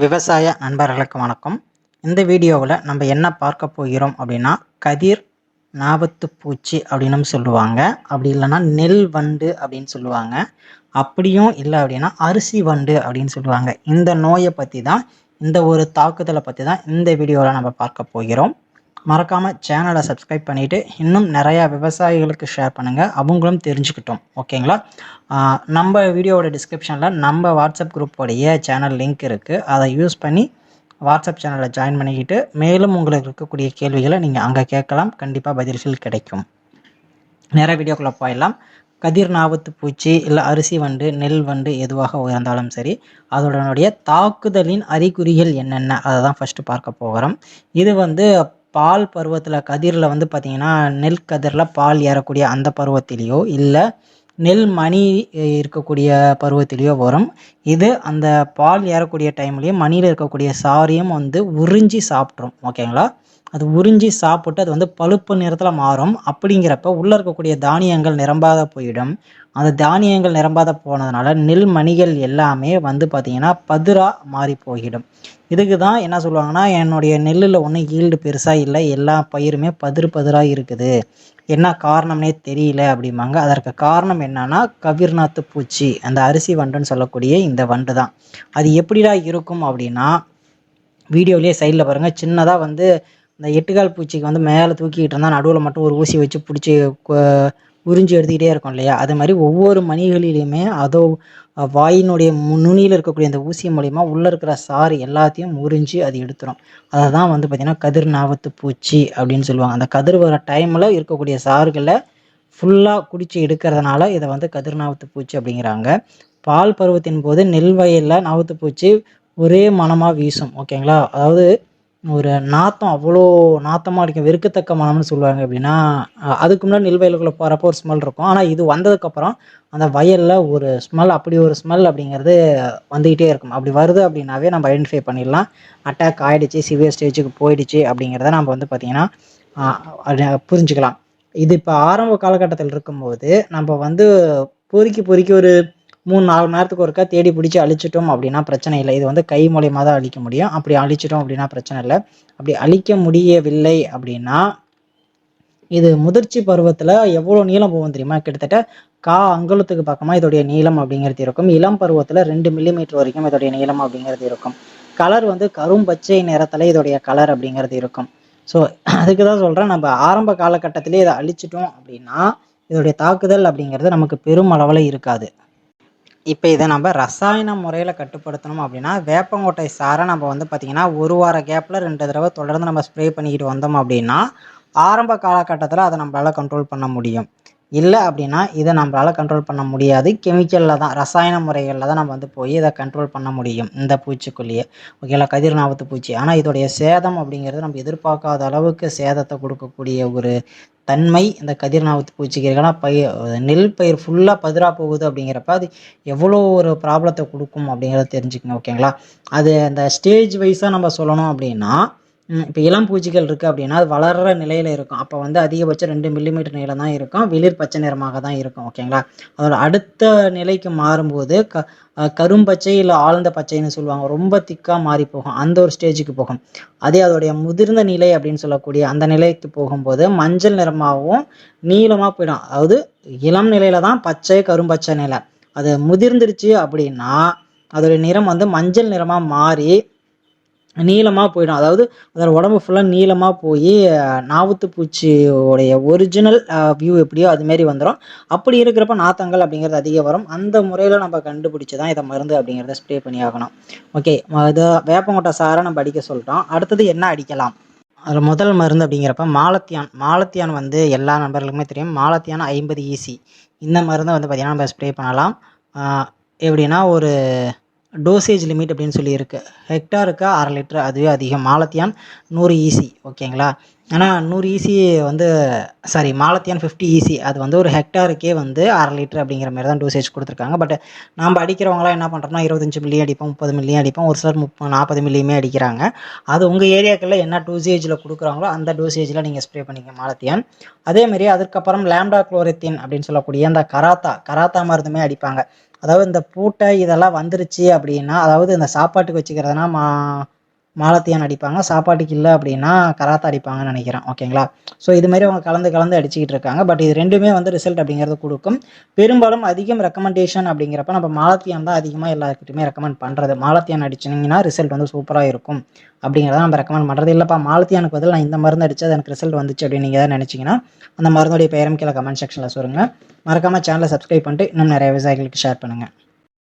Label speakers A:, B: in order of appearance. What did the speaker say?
A: விவசாய நண்பர்களுக்கு வணக்கம். இந்த வீடியோவில் நம்ம என்ன பார்க்க போகிறோம் அப்படின்னா கதிர் நாபத்து பூச்சி அப்படின்னும் சொல்லுவாங்க. அப்படி இல்லைன்னா நெல் வண்டு அப்படின்னு சொல்லுவாங்க. அப்படியும் இல்லை அப்படின்னா அரிசி வண்டு அப்படின்னு சொல்லுவாங்க. இந்த நோயை பற்றி தான் இந்த ஒரு தாக்குதலை பற்றி தான் இந்த வீடியோவில் நம்ம பார்க்க போகிறோம். மறக்காமல் சேனலை சப்ஸ்கிரைப் பண்ணிவிட்டு இன்னும் நிறையா விவசாயிகளுக்கு ஷேர் பண்ணுங்கள் அவங்களும் தெரிஞ்சுக்கிட்டோம். ஓகேங்களா நம்ம வீடியோவோட டிஸ்கிரிப்ஷனில் நம்ம வாட்ஸ்அப் குரூப்போடைய சேனல் லிங்க் இருக்குது அதை யூஸ் பண்ணி வாட்ஸ்அப் சேனலில் ஜாயின் பண்ணிக்கிட்டு மேலும் உங்களுக்கு இருக்கக்கூடிய கேள்விகளை நீங்கள் அங்கே கேட்கலாம். கண்டிப்பாக பதில்கள் கிடைக்கும். நிறைய வீடியோக்குள்ளே போயிடலாம். கதிர் நாவத்து பூச்சி இல்லை அரிசி வண்டு நெல் வண்டு எதுவாக உயர்ந்தாலும் சரி அதனுடைய தாக்குதலின் அறிகுறிகள் என்னென்ன? அதை தான் ஃபஸ்ட்டு பார்க்க போகிறோம். இது வந்து பால் பருவத்தில் கதிரில் வந்து பார்த்திங்கன்னா நெல் கதிரில் பால் ஏறக்கூடிய அந்த பருவத்திலேயோ இல்லை நெல் மணி இருக்கக்கூடிய பருவத்திலேயோ வரும். இது அந்த பால் ஏறக்கூடிய டைம்லேயும் மணியில் இருக்கக்கூடிய சாரியும் வந்து உறிஞ்சி சாப்பிட்ரும் ஓகேங்களா அது உறிஞ்சி சாப்பிட்டு அது வந்து பழுப்பு நிறத்தில் மாறும். அப்படிங்கிறப்ப உள்ளே இருக்கக்கூடிய தானியங்கள் நிரம்பாத போயிடும். அந்த தானியங்கள் நிரம்பாத போனதுனால நெல் மணிகள் எல்லாமே வந்து பார்த்திங்கன்னா பதுரா மாறி போயிடும் இதுக்கு தான் என்ன சொல்லுவாங்கன்னா என்னுடைய நெல்லில் ஒன்றும் ஈல்டு பெருசாக இல்லை எல்லா பயிருமே பதிர் பதிராக இருக்குது. என்ன காரணம்னே தெரியல அப்படிம்பாங்க. அதற்கு காரணம் என்னன்னா கவிர்நாத்து பூச்சி அந்த அரிசி வண்டுன்னு சொல்லக்கூடிய இந்த வண்டு தான் அது எப்படிடா இருக்கும் அப்படின்னா வீடியோலேயே சைடில் பாருங்கள் சின்னதாக வந்து இந்த எட்டுக்கால் பூச்சிக்கு வந்து மேலே தூக்கிக்கிட்டு இருந்தால் நடுவில் மட்டும் ஒரு ஊசி வச்சு பிடிச்சி உறிஞ்சி எடுத்துக்கிட்டே இருக்கும் இல்லையா? அது மாதிரி ஒவ்வொரு மணிகளிலையுமே அதோ வாயினுடைய மு- நுனியில் இருக்கக்கூடிய அந்த ஊசி மூலிமா உள்ளே இருக்கிற சாறு எல்லாத்தையும் உறிஞ்சி அது எடுத்துரும். அதை தான் வந்து பார்த்திங்கன்னா கதிர் நாவத்து பூச்சி அப்படின்னு சொல்லுவாங்க. அந்த கதிர் வர டைமில் இருக்கக்கூடிய சாறுகளை ஃபுல்லாக குடித்து எடுக்கிறதுனால இதை வந்து கதிர் நாவத்து பூச்சி அப்படிங்கிறாங்க. பால் பருவத்தின் போது நெல் வயலில் நாவத்து பூச்சி ஒரே மணமாக வீசும். ஓகேங்களா? அதாவது ஒரு நாத்தம் அவ்வளோ நாத்தமாக அடிக்கும் வெறுக்கத்தக்க மனம்னு சொல்லுவாங்க அப்படின்னா அதுக்கு முன்னாடி நெல் வயலுக்குள்ளே போகிறப்போ ஒரு ஸ்மெல் இருக்கும். ஆனால் இது வந்ததுக்கப்புறம் அந்த வயலில் ஒரு ஸ்மெல் அப்படி ஒரு ஸ்மெல் அப்படிங்கிறது வந்துக்கிட்டே இருக்கும். அப்படி வருது அப்படின்னாவே நம்ம ஐடென்டிஃபை பண்ணிடலாம். அட்டாக் ஆகிடுச்சு சிவியர் ஸ்டேஜுக்கு போயிடுச்சு அப்படிங்கிறத நம்ம வந்து பார்த்திங்கன்னா புரிஞ்சுக்கலாம். இது இப்போ ஆரம்ப காலகட்டத்தில் இருக்கும்போது நம்ம வந்து பொறுக்கி பொறுக்கி ஒரு மூணு நாலு மணி நேரத்துக்கு ஒருக்கா தேடி பிடிச்சி அழிச்சிட்டோம் அப்படின்னா பிரச்சனை இல்லை. இது வந்து கை மூலியமாக தான் அழிக்க முடியும். அப்படி அழிச்சிட்டோம் அப்படின்னா பிரச்சனை இல்லை. அப்படி அழிக்க முடியவில்லை அப்படின்னா இது முதிர்ச்சி பருவத்தில் எவ்வளோ நீளம் போகும் தெரியுமா? கிட்டத்தட்ட கா அங்குலத்துக்கு பக்கமாக இதோடைய நீளம் அப்படிங்கிறது இருக்கும். இளம் பருவத்தில் ரெண்டு மில்லிமீட்டர் வரைக்கும் இதோடைய நீளம் அப்படிங்கிறது இருக்கும். கலர் வந்து கரும்பச்சை நிறத்தில் இதோடைய கலர் அப்படிங்கிறது இருக்கும். ஸோ அதுக்கு தான் சொல்கிறேன் நம்ம ஆரம்ப காலகட்டத்திலே இதை அழிச்சிட்டோம் அப்படின்னா இதோடைய தாக்குதல் அப்படிங்கிறது நமக்கு பெரும் அளவில் இருக்காது. இப்போ இதை நம்ம ரசாயன முறையில் கட்டுப்படுத்தணும் அப்படின்னா வேப்பங்கொட்டை சாரை நம்ம வந்து பார்த்திங்கன்னா ஒரு வார கேப்பில் ரெண்டு தடவை தொடர்ந்து நம்ம ஸ்ப்ரே பண்ணிக்கிட்டு வந்தோம் அப்படின்னா ஆரம்ப காலகட்டத்தில் அதை நம்மளால் கண்ட்ரோல் பண்ண முடியும். இல்லை அப்படின்னா இதை நம்மளால் கண்ட்ரோல் பண்ண முடியாது. கெமிக்கலில் தான் ரசாயன முறைகளில் தான் நம்ம வந்து போய் இதை கண்ட்ரோல் பண்ண முடியும் இந்த பூச்சிக்குள்ளேயே ஓகேங்களா கதிர் நாவத்து பூச்சி. ஆனால் இதோடைய சேதம் அப்படிங்கிறது நம்ம எதிர்பார்க்காத அளவுக்கு சேதத்தை கொடுக்கக்கூடிய ஒரு தன்மை இந்த கதிர்நாவத்து பூச்சிக்கு பயிர் நெல் பயிர் ஃபுல்லாக பதிரா போகுது அப்படிங்கிறப்ப அது எவ்வளோ ஒரு ப்ராப்ளத்தை கொடுக்கும் அப்படிங்கிறத தெரிஞ்சுக்கங்க ஓகேங்களா அது அந்த ஸ்டேஜ் வைஸாக நம்ம சொல்லணும் அப்படின்னா இப்போ இளம் பூச்சிகள் இருக்குது அப்படின்னா அது வளர்கிற நிலையில் இருக்கும். அப்போ வந்து அதிகபட்சம் ரெண்டு மில்லிமீட்டர் நீளம் தான் இருக்கும். வெளிர் பச்சை நிறமாக தான் இருக்கும் ஓகேங்களா அதோட அடுத்த நிலைக்கு மாறும்போது க கரும்பச்சை இல்லை ஆழ்ந்த பச்சைன்னு சொல்லுவாங்க. ரொம்ப திக்காக மாறி போகும். அந்த ஒரு ஸ்டேஜுக்கு போகும். அதே அதோடைய முதிர்ந்த நிலை அப்படின்னு சொல்லக்கூடிய அந்த நிலைக்கு போகும்போது மஞ்சள் நிறமாகவும் நீளமாக போயிடும். அதாவது இளம் நிலையில தான் பச்சை கரும்பச்சை நிலை. அது முதிர்ந்துருச்சு அப்படின்னா அதோடைய நிறம் வந்து மஞ்சள் நிறமாக மாறி நீளமாக போயிடும். அதாவது அதோட உடம்பு ஃபுல்லாக நீளமாக போய் நாவுத்து பூச்சியோடைய ஒரிஜினல் வியூ எப்படியோ அதுமாரி வந்துடும் அப்படி இருக்கிறப்ப நாத்தங்கள் அப்படிங்கிறது அதிகம் வரும். அந்த முறையில் நம்ம கண்டுபிடிச்சி தான் இதை மருந்து அப்படிங்கிறத ஸ்ப்ரே பண்ணி ஆகணும். ஓகே இது வேப்பங்கொட்டை சாரை நம்ம அடிக்க சொல்லிட்டோம். அடுத்தது என்ன அடிக்கலாம்? அதில் முதல் மருந்து அப்படிங்கிறப்ப மாலத்தியான். மாலத்தியான் வந்து எல்லா நண்பர்களுக்குமே தெரியும். மாலத்தியான் ஐம்பது ஈசி இந்த மருந்தை வந்து பார்த்திங்கன்னா நம்ம ஸ்ப்ரே பண்ணலாம். எப்படின்னா ஒரு டோசேஜ் லிமிட் அப்படின்னு சொல்லியிருக்கு. ஹெக்டாருக்கு அரை லிட்டர் அதுவே அதிகம். மாலத்தியான் நூறு ஈசி ஓகேங்களா? ஆனால் நூறு ஈசி வந்து சாரி மாலத்தியான் ஃபிஃப்டி ஈசி அது வந்து ஒரு ஹெக்டாருக்கே வந்து அரை லிட்டர் அப்படிங்கிற மாதிரி தான் டோசேஜ் கொடுத்துருக்காங்க. பட் நம்ம அடிக்கிறவங்களாம் என்ன பண்ணுறோம்னா இருபத்தஞ்சு மில்லியும் அடிப்போம் முப்பது மில்லியும் அடிப்போம் ஒரு சிலர் முப்ப நாற்பது மில்லியுமே அடிக்கிறாங்க. அது உங்கள் ஏரியாக்களில் என்ன டோசேஜில் கொடுக்குறாங்களோ அந்த டோசேஜில் நீங்கள் ஸ்ப்ரே பண்ணிக்க மாலத்தியான். அதேமாரி அதுக்கப்புறம் லேம்டா குளோரித்தின் அப்படின்னு சொல்லக்கூடிய அந்த கராத்தா கராத்தா மருந்துமே அடிப்பாங்க. அதாவது இந்த பூட்டை இதெல்லாம் வந்துருச்சு அப்படின்னா அதாவது இந்த சாப்பாட்டுக்கு வச்சுக்கிறதுனா மா மாலத்தியான் அடிப்பாங்க சாப்பாட்டுக்கு இல்லை அப்படின்னா கராத்தா அடிப்பாங்கன்னு நினைக்கிறேன். ஓகேங்களா? ஸோ இது மாதிரி அவங்க கலந்து கலந்து அடிச்சுக்கிட்டு இருக்காங்க. பட் இது ரெண்டுமே வந்து ரிசல்ட் அப்படிங்கிறது கொடுக்கும். பெரும்பாலும் அதிகம் ரெக்கமெண்டேஷன் அப்படிங்கிறப்ப நம்ம மாலத்தியான் தான் அதிகமாக எல்லாருக்கிட்டுமே ரெக்கமெண்ட் பண்ணுறது மாலத்தியான் அடிச்சிங்கன்னா ரிசல்ட் வந்து சூப்பராக இருக்கும் அப்படிங்கிறத நம்ம ரெக்கமெண்ட் பண்ணுறது இல்லைப்பா மாலத்தியானுக்கு பதில் நான் இந்த மருந்து அடிச்சு அது எனக்கு ரிசல்ட் வந்துச்சு அப்படின்னு நீங்கள் தான் நினச்சிங்கன்னா அந்த மருந்துடைய பெயரும் கீழே கமெண்ட் செக்ஷனில் சொல்லுங்கள் மறக்காமல் சேனலை சப்ஸ்கிரைப் பண்ணிட்டு இன்னும் நிறைய விவசாயிகளுக்கு ஷேர் பண்ணுங்கள்